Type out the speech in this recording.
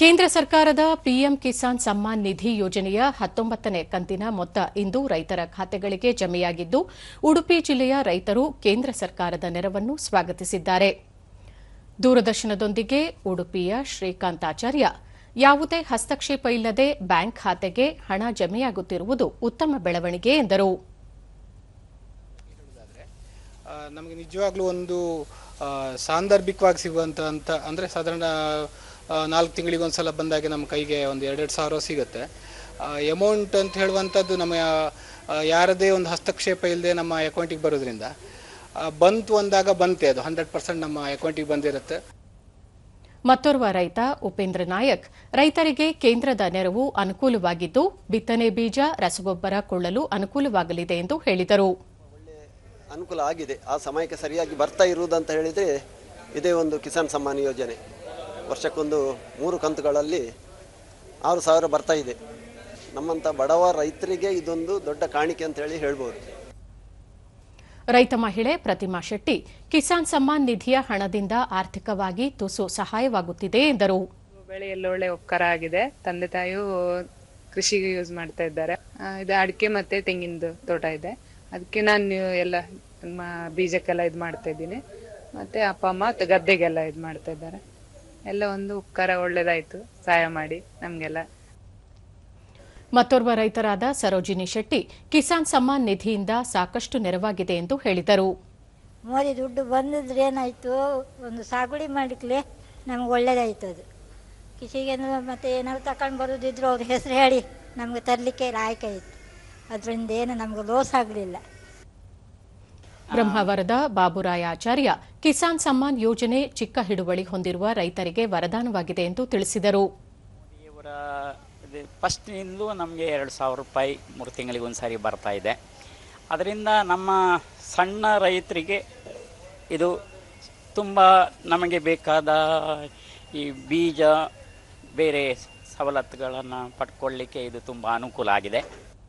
ಕೇಂದ್ರ ಸರ್ಕಾರದ ಪಿಎಂ ಕಿಸಾನ್ ಸಮ್ಮಾನ್ ನಿಧಿ ಯೋಜನೆಯ ಹತ್ತೊಂಬತ್ತನೇ ಕಂತಿನ ಮೊತ್ತ ಇಂದು ರೈತರ ಖಾತೆಗಳಿಗೆ ಜಮೆಯಾಗಿದ್ದು, ಉಡುಪಿ ಜಿಲ್ಲೆಯ ರೈತರು ಕೇಂದ್ರ ಸರ್ಕಾರದ ನೆರವನ್ನು ಸ್ವಾಗತಿಸಿದ್ದಾರೆ. ದೂರದರ್ಶನದೊಂದಿಗೆ ಉಡುಪಿಯ ಶ್ರೀಕಾಂತಾಚಾರ್ಯ ಯಾವುದೇ ಹಸ್ತಕ್ಷೇಪ ಇಲ್ಲದೆ ಬ್ಯಾಂಕ್ ಖಾತೆಗೆ ಹಣ ಜಮೆಯಾಗುತ್ತಿರುವುದು ಉತ್ತಮ ಬೆಳವಣಿಗೆ ಎಂದರು. ನಮಗೆ ನಿಜವಾಗ್ಲೂ ಒಂದು ಸಾಂದರ್ಭಿಕವಾಗಿ ಸಿಗುವಂಥ ಅಂದ್ರೆ ಸಾಧಾರಣ ನಾಲ್ಕು ತಿಂಗಳಿಗೆ ಒಂದ್ಸಲ ಬಂದಾಗ ನಮ್ಮ ಕೈಗೆ ಒಂದು ಎರಡೆರಡು ಸಾವಿರ ಸಿಗುತ್ತೆ. ಅಮೌಂಟ್ ಅಂತ ಹೇಳುವಂಥದ್ದು ನಮ್ಮ ಯಾರದೇ ಒಂದು ಹಸ್ತಕ್ಷೇಪ ಇಲ್ಲದೆ ನಮ್ಮ ಅಕೌಂಟಿಗೆ ಬರೋದ್ರಿಂದ ಬಂತು ಅಂದಾಗ ಬಂತೆ ಅದು ಹಂಡ್ರೆಡ್ ಪರ್ಸೆಂಟ್ ನಮ್ಮ ಅಕೌಂಟಿಗೆ ಬಂದಿರುತ್ತೆ. ಮತ್ತೋರ್ವ ರೈತ ಉಪೇಂದ್ರ ನಾಯಕ್ ರೈತರಿಗೆ ಕೇಂದ್ರದ ನೆರವು ಅನುಕೂಲವಾಗಿದ್ದು ಬಿತ್ತನೆ ಬೀಜ ರಸಗೊಬ್ಬರ ಕೊಳ್ಳಲು ಅನುಕೂಲವಾಗಲಿದೆ ಎಂದು ಹೇಳಿದರು. ಅನುಕೂಲ ಆಗಿದೆ. ಆ ಸಮಯಕ್ಕೆ ಸರಿಯಾಗಿ ಬರ್ತಾ ಇರುವುದಂತ ಹೇಳಿದರೆ ಇದೇ ಒಂದು ಕಿಸಾನ್ ಸಮ್ಮಾನ್ ಯೋಜನೆ. ವರ್ಷಕ್ಕೊಂದು ಮೂರು ಕಂತುಗಳಲ್ಲಿ ಆರು ಸಾವಿರ ಬರ್ತಾ ಇದೆ. ನಮ್ಮಂಥ ಬಡವ ರೈತರಿಗೆ ಇದೊಂದು ದೊಡ್ಡ ಕಾಣಿಕೆ ಅಂತ ಹೇಳಿ ಹೇಳ್ಬೋದು. ರೈತ ಮಹಿಳೆ ಪ್ರತಿಮಾ ಶೆಟ್ಟಿ ಕಿಸಾನ್ ಸಮ್ಮಾನ್ ನಿಧಿಯ ಹಣದಿಂದ ಆರ್ಥಿಕವಾಗಿ ತುಸು ಸಹಾಯವಾಗುತ್ತಿದೆ ಎಂದರು. ಬೆಳೆಯಲ್ಲಿ ಒಳ್ಳೆ ಉಪಕಾರ ಆಗಿದೆ. ತಂದೆ ತಾಯಿಯು ಕೃಷಿಗೆ ಯೂಸ್ ಮಾಡ್ತಾ ಇದ್ದಾರೆ. ಇದು ಅಡಿಕೆ ಮತ್ತೆ ತೆಂಗಿನ ತೋಟ ಇದೆ. ಅದಕ್ಕೆ ನಾನು ಎಲ್ಲ ಬೀಜಕ್ಕೆಲ್ಲ ಇದು ಮಾಡ್ತಾ ಇದ್ದೀನಿ. ಮತ್ತೆ ಅಪ್ಪ ಅಮ್ಮ ಗದ್ದೆಗೆಲ್ಲ ಇದು ಮಾಡ್ತಾ ಇದ್ದಾರೆ. ಎಲ್ಲ ಒಂದು ಉಪಕಾರ ಒಳ್ಳೇದಾಯ್ತು. ಸಹಾಯ ಮಾಡಿ ನಮ್ಗೆಲ್ಲ. ಮತ್ತೋರ್ವ ರೈತರಾದ ಸರೋಜಿನಿ ಶೆಟ್ಟಿ ಕಿಸಾನ್ ಸಮ್ಮಾನ್ ನಿಧಿಯಿಂದ ಸಾಕಷ್ಟು ನೆರವಾಗಿದೆ ಎಂದು ಹೇಳಿದರು. ಮೋದಿ ದುಡ್ಡು ಬಂದಿದ್ರೆ ಏನಾಯ್ತು? ಒಂದು ಸಾಗುವಳಿ ಮಾಡಿಕ್ಲೆ ನಮ್ಗೆ ಒಳ್ಳೇದಾಯ್ತು ಅದು. ಕೃಷಿಗೆ ಮತ್ತೆ ಏನಾದ್ರು ತಕೊಂಡು ಬರೋದಿದ್ರು ಅವ್ರ ಹೆಸರು ಹೇಳಿ ನಮ್ಗೆ ತರಲಿಕ್ಕೆ ಆಯ್ಕೆ ಇತ್ತು. ಅದರಿಂದ ಏನು ನಮ್ಗೆ ಲೋಸ್ ಆಗಲಿಲ್ಲ. ಬ್ರಹ್ಮಾವರದ ಬಾಬುರಾಯ ಆಚಾರ್ಯ ಕಿಸಾನ್ ಸಮ್ಮಾನ್ ಯೋಜನೆ ಚಿಕ್ಕ ಹಿಡುವಳಿ ಹೊಂದಿರುವ ರೈತರಿಗೆ ವರದಾನವಾಗಿದೆ ಎಂದು ತಿಳಿಸಿದರು. ಇವರ ಫಸ್ಟ್ನಿಂದಲೂ ನಮಗೆ ಎರಡು ಸಾವಿರ ರೂಪಾಯಿ ಮೂರು ತಿಂಗಳಿಗೆ ಒಂದು ಸಾರಿ ಬರ್ತಾ ಇದೆ. ಅದರಿಂದ ನಮ್ಮ ಸಣ್ಣ ರೈತರಿಗೆ ಇದು ತುಂಬ ನಮಗೆ ಬೇಕಾದ ಈ ಬೀಜ, ಬೇರೆ ಸವಲತ್ತುಗಳನ್ನು ಪಡ್ಕೊಳ್ಳಿಕ್ಕೆ ಇದು ತುಂಬ ಅನುಕೂಲ ಆಗಿದೆ.